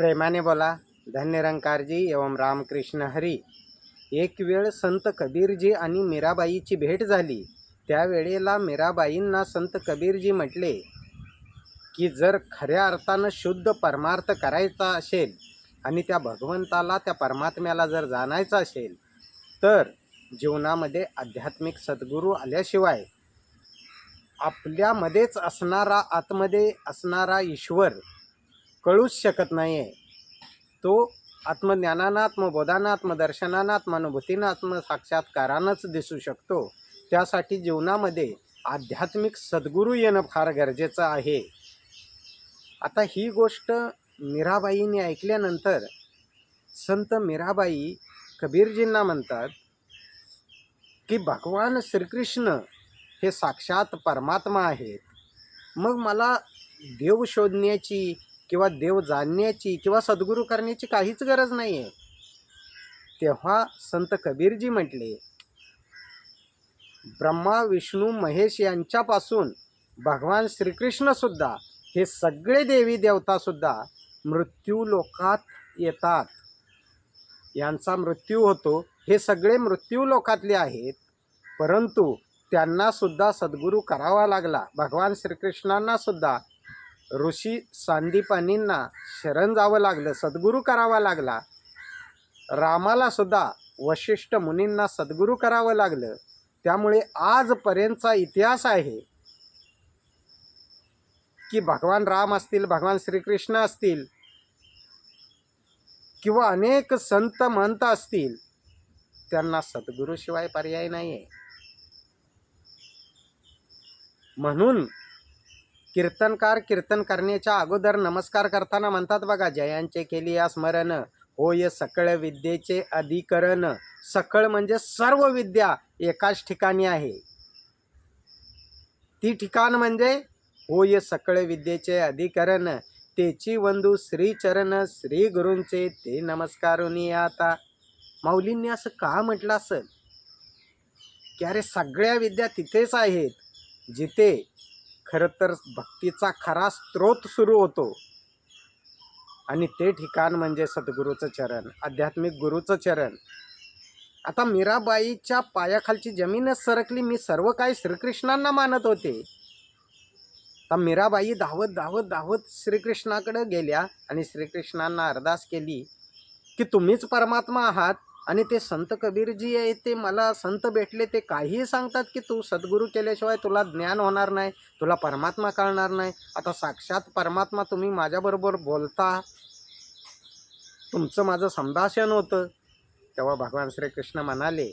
प्रेमाने बोला धन्यरंकारजी एवं रामकृष्ण हरी. एक वेळ संत कबीरजी आणि मीराबाईची भेट झाली. त्यावेळेला मीराबाईंना संत कबीरजी म्हटले की जर खऱ्या अर्थानं शुद्ध परमार्थ करायचा असेल आणि त्या भगवंताला त्या परमात्म्याला जर जाणायचं असेल तर जीवनामध्ये आध्यात्मिक सद्गुरू आल्याशिवाय आपल्यामध्येच असणारा आतमध्ये असणारा ईश्वर कळूच शकत नाही आहे तो आत्मज्ञानानं आत्मबोधानं आत्मदर्शनानं आत्मानुभूतीनं आत्मसाक्षात्कारानंच दिसू शकतो. त्यासाठी जीवनामध्ये आध्यात्मिक सद्गुरू येणं फार गरजेचं आहे. आता ही गोष्ट मीराबाईंनी ऐकल्यानंतर संत मीराबाई कबीरजींना म्हणतात की भगवान श्रीकृष्ण हे साक्षात परमात्मा आहेत. मग मला देव शोधण्याची किंवा देव जाणण्याची किंवा सद्गुरू करण्याची काहीच गरज नाही आहे तेव्हा संत कबीरजी म्हटले ब्रह्मा विष्णू महेश यांच्यापासून भगवान श्रीकृष्णसुद्धा हे सगळे देवी देवतासुद्धा मृत्यू लोकात येतात. यांचा मृत्यू होतो हे सगळे मृत्यू लोकातले आहेत. परंतु त्यांनासुद्धा सद्गुरू करावा लागला. भगवान श्रीकृष्णांनासुद्धा ऋषी सांदीपानींना शरण जावं लागलं सद्गुरू करावा लागला. रामाला सुद्धा वशिष्ठ मुनींना सद्गुरू करावं लागलं. त्यामुळे आजपर्यंतचा इतिहास आहे की भगवान राम असतील भगवान श्रीकृष्ण असतील किंवा अनेक संत महंत असतील त्यांना सद्गुरूशिवाय पर्याय नाही आहे म्हणून कीर्तनकार कीर्तन करण्याच्या अगोदर नमस्कार करताना म्हणतात बघा जयांचे केली या स्मरण होय सकळ विद्येचे अधिकरण. सकळ म्हणजे सर्व विद्या एकाच ठिकाणी आहे. ती ठिकाण म्हणजे होय सकळ विद्येचे अधिकरण. तेची वंदू श्रीचरण श्री गुरूंचे ते नमस्कारुनी आता. माऊलींनी असं का म्हटलं असेल? की अरे सगळ्या विद्या तिथेच आहेत जिथे खरं तर भक्तीचा खरा स्रोत सुरू होतो. आणि ते ठिकाण म्हणजे सद्गुरूचं चरण आध्यात्मिक गुरुचं चरण. आता मीराबाईच्या पायाखालची जमीनच सरकली मी सर्व काही श्रीकृष्णांना मानत होते. आता मीराबाई धावत धावत धावत श्रीकृष्णाकडे गेल्या आणि श्रीकृष्णांना अरदास केली की तुम्हीच परमात्मा आहात. आणि ते संत कबीरजी आहे ते मला संत भेटले ते काहीही सांगतात की तू सद्गुरू केल्याशिवाय तुला ज्ञान होणार नाही तुला परमात्मा कळणार नाही. आता साक्षात परमात्मा तुम्ही माझ्याबरोबर बोलता. तुमचं माझं संभाषण होतं. तेव्हा भगवान श्रीकृष्ण म्हणाले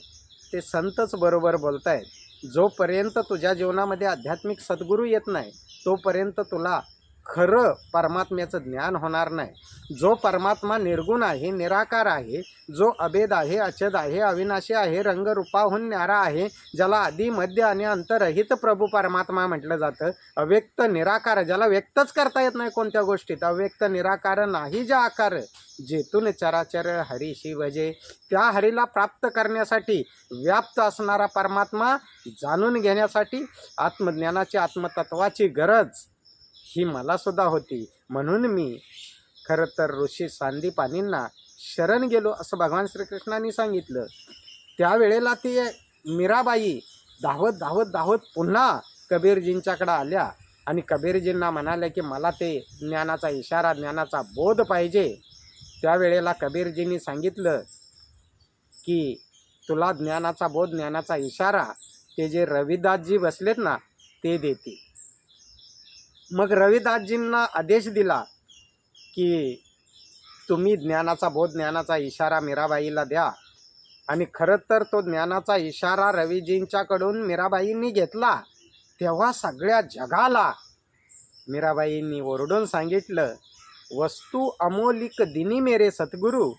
ते संतच बरोबर बोलतायत. जोपर्यंत तुझ्या जीवनामध्ये आध्यात्मिक सद्गुरू येत नाही तोपर्यंत तुला खरं परमात्म्याचं ज्ञान होणार नाही. जो परमात्मा निर्गुण आहे निराकार आहे जो अभेद आहे अचद आहे अविनाशी आहे रंगरूपाहून न्यारा आहे ज्याला आधी मध्य आणि अंतरहित प्रभू परमात्मा म्हटलं जातं अव्यक्त निराकार ज्याला व्यक्तच करता येत नाही कोणत्या गोष्टीत अव्यक्त निराकार नाही ज्या आकार जेतून चराचर हरी शिवजे त्या हरीला प्राप्त करण्यासाठी व्याप्त असणारा परमात्मा जाणून घेण्यासाठी आत्मज्ञानाची आत्मतत्वाची गरज ही मलासुद्धा होती. म्हणून मी खरं तर ऋषी सांदीपानींना शरण गेलो असं भगवान श्रीकृष्णांनी सांगितलं. त्यावेळेला ती मीराबाई धावत धावत धावत पुन्हा कबीरजींच्याकडं आल्या आणि कबीरजींना म्हणाल्या की मला ते ज्ञानाचा इशारा ज्ञानाचा बोध पाहिजे. त्यावेळेला कबीरजींनी सांगितलं की तुला ज्ञानाचा बोध ज्ञानाचा इशारा ते जे रविदासजी बसलेत ना ते देतील. मग रविदासजींना आदेश दिला की तुम्ही ज्ञानाचा बोध ज्ञानाचा इशारा मीराबाईला द्या. आणि खरं तर तो ज्ञानाचा इशारा रवीजींच्याकडून मीराबाईंनी घेतला. तेव्हा सगळ्या जगाला मीराबाईंनी ओरडून सांगितलं वस्तू अमोलिक दिनी मेरे सद्गुरु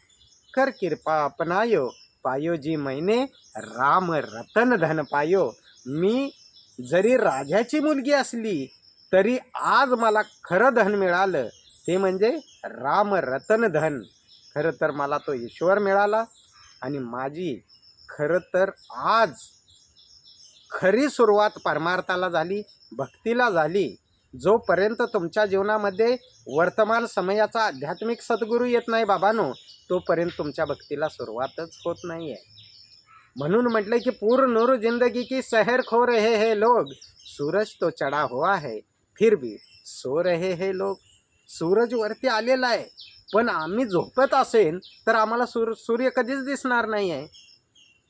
कर कृपा अपनायो पायो जी मैने राम रतन धन पायो. मी जरी राजाची मुलगी असली तरी आज मला खरं धन मिळालं. ते म्हणजे राम रतन धन. खरं तर मला तो ईश्वर मिळाला आणि माझी खरं तर आज खरी सुरुवात परमार्थाला झाली भक्तीला झाली जोपर्यंत तुमच्या जीवनामध्ये वर्तमान समयाचा आध्यात्मिक सद्गुरू येत नाही बाबानो तोपर्यंत तुमच्या भक्तीला सुरुवातच होत नाही आहे म्हणून म्हटलं की पूर्ण नूर जिंदगी की सहर खो रहे हे लोग सूरज तो चढा हुआ है. फिर भी सो रहे हे लोक सूरज वरती आलेला आहे पण आम्ही झोपत असेल तर आम्हाला सूर सूर्य कधीच दिसणार नाही आहे.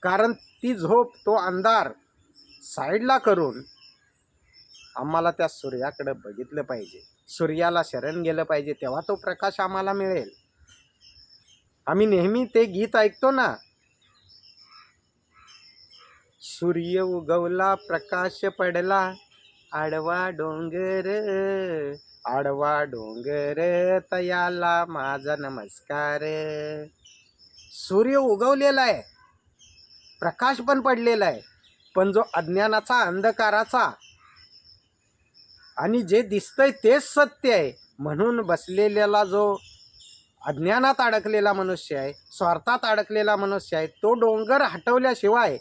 कारण ती झोप तो अंधार साईडला करून आम्हाला त्या सूर्याकडे बघितलं पाहिजे. सूर्याला शरण गेलं पाहिजे तेव्हा तो प्रकाश आम्हाला मिळेल. आम्ही नेहमी ते गीत ऐकतो ना सूर्य उगवला प्रकाश पडला आडवा डोंगर आडवा डोंगर तयाला माझा नमस्कार. सूर्य उगवलेला आहे प्रकाश पण पडलेला आहे पण जो अज्ञानाचा अंधकाराचा आणि जे दिसतंय तेच सत्य आहे. म्हणून बसलेल्याला जो अज्ञानात अडकलेला मनुष्य आहे स्वार्थात अडकलेला मनुष्य आहे तो डोंगर हटवल्याशिवाय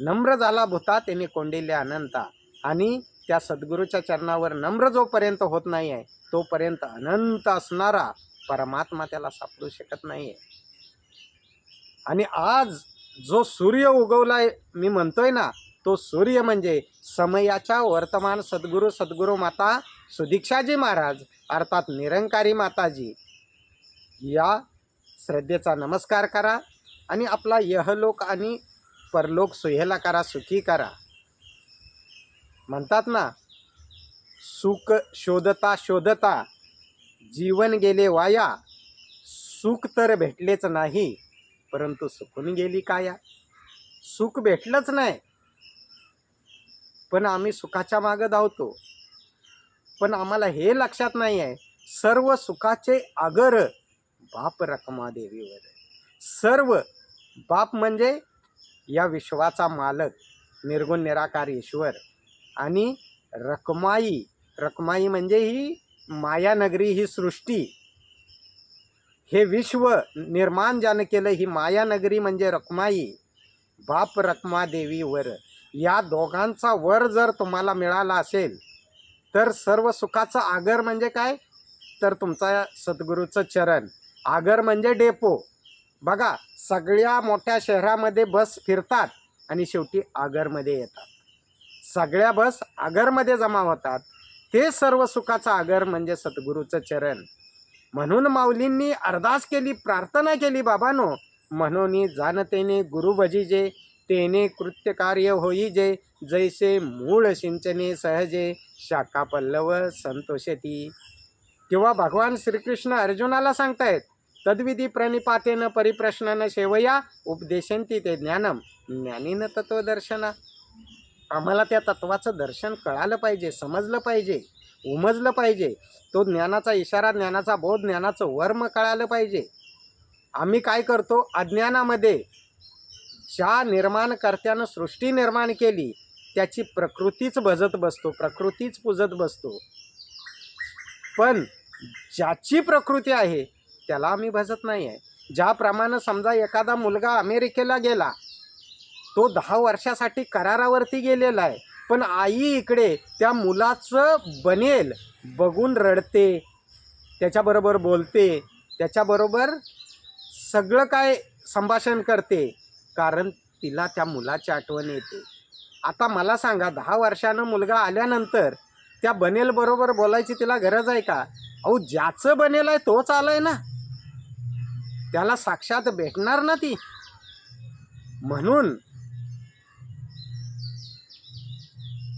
नम्र झाला भूता त्याने कोंडिले अनंता. आणि त्या सद्गुरूच्या चरणावर नम्र जोपर्यंत होत नाही आहे तोपर्यंत अनंत असणारा परमात्मा त्याला सापडू शकत नाही आहे आणि आज जो सूर्य उगवलाय मी म्हणतोय ना तो सूर्य म्हणजे समयाच्या वर्तमान सद्गुरू सद्गुरू माता सुदीक्षाजी महाराज अर्थात निरंकारी माताजी. या श्रद्धेचा नमस्कार करा. आणि आपला यहलोक आणि परलोक सुहेला करा सुखी करा. म्हणतात ना सुख शोधता शोधता जीवन गेले वाया सुख तर भेटलेच नाही परंतु सुकून गेली काया. सुख भेटलंच नाही पण आम्ही सुखाच्या मागं धावतो. पण आम्हाला हे लक्षात नाही आहे सर्व सुखाचे आगर बाप रकमा देवीवर सर्व बाप म्हणजे या विश्वाचा मालक निर्गुण निराकार ईश्वर आणि रकमाई रकमाई म्हणजे ही मायानगरी ही सृष्टी. हे विश्व निर्माण ज्यानं केलं ही मायानगरी म्हणजे रकमाई बाप रकमा देवी वर. या दोघांचा वर जर तुम्हाला मिळाला असेल तर सर्व सुखाचं आगर म्हणजे काय? तर तुमचा सद्गुरूचं चरण. आगर म्हणजे डेपो. बघा सगळ्या मोठ्या शहरामध्ये बस फिरतात आणि शेवटी आगरमध्ये येतात. सगळ्या बस आगरमध्ये जमा होतात. ते सर्व सुखाचं आगर म्हणजे सद्गुरूचं चरण. म्हणून माऊलींनी अरदास केली प्रार्थना केली बाबानो. म्हणून जाणतेने गुरु भजीजे तेने कृत्य कार्य होईजे. जैसे मूळ सिंचने सहजे शाखा पल्लव संतोषती. किंवा भगवान श्रीकृष्ण अर्जुनाला सांगतायत तद्विधी प्रणिपातेन परिप्रश्नानं सेवया उपदेशंती ते ज्ञानम. ज्ञानीनं तत्वदर्शना आम्हाला त्या तत्वाचं दर्शन कळालं पाहिजे समजलं पाहिजे उमजलं पाहिजे. तो ज्ञानाचा इशारा ज्ञानाचा बोध ज्ञानाचं वर्म कळालं पाहिजे. आम्ही काय करतो? अज्ञानामध्ये ज्या निर्माणकर्त्यानं सृष्टी निर्माण केली त्याची प्रकृतीच भजत बसतो प्रकृतीच पूजत बसतो. पण ज्याची प्रकृती आहे त्याला आम्ही भजत नाही आहे. ज्याप्रमाणे समजा एखादा मुलगा अमेरिकेला गेला तो दहा वर्षासाठी करारावरती गेलेला आहे. पण आई इकडे त्या मुलाचं बनेल बघून रडते त्याच्याबरोबर बोलते त्याच्याबरोबर सगळं काय संभाषण करते कारण तिला त्या मुलाची आठवण येते. आता मला सांगा दहा वर्षानं मुलगा आल्यानंतर त्या बनेल बरोबर बोलायची तिला गरज आहे का? अहो ज्याचं बनेल आहे तोच आलाय ना. त्याला साक्षात भेटणार ना ती म्हणून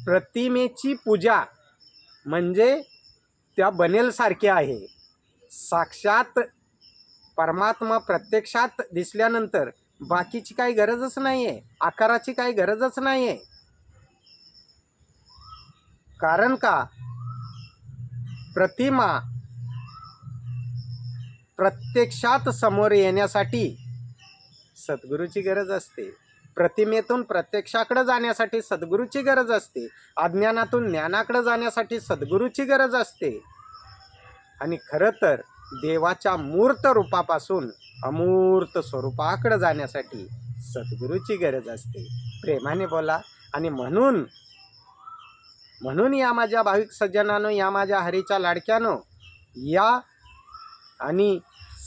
प्रतिमेची पूजा म्हणजे त्या बनेलसारखे आहे. साक्षात परमात्मा प्रत्यक्षात दिसल्यानंतर बाकीची काही गरजच नाही आहे आकाराची काही गरजच नाही आहे कारण का? प्रतिमा प्रत्यक्षात समोर येण्यासाठी सद्गुरूची गरज असते. प्रतिमेतून प्रत्यक्षाकडे जाण्यासाठी सद्गुरूची गरज असते. अज्ञानातून ज्ञानाकडे जाण्यासाठी सद्गुरूची गरज असते. आणि खरं तर देवाच्या मूर्त रूपापासून अमूर्त स्वरूपाकडे जाण्यासाठी सद्गुरूची गरज असते. प्रेमाने बोला. आणि म्हणून म्हणून या माझ्या भाविक सज्जनानं या माझ्या हरीच्या लाडक्यानं या आणि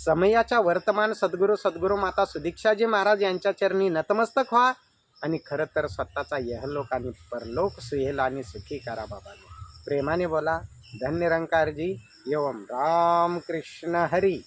समयाच्या वर्तमान सद्गुरू सद्गुरू माता सुदीक्षाजी महाराज यांच्या चरणी नतमस्तक व्हा आणि खरं तर स्वतःचा यहलोक आणि परलोक सुहेल आणि सुखी करा बाबा प्रेमाने बोला धन्य रंकारजी एवम राम कृष्ण हरी.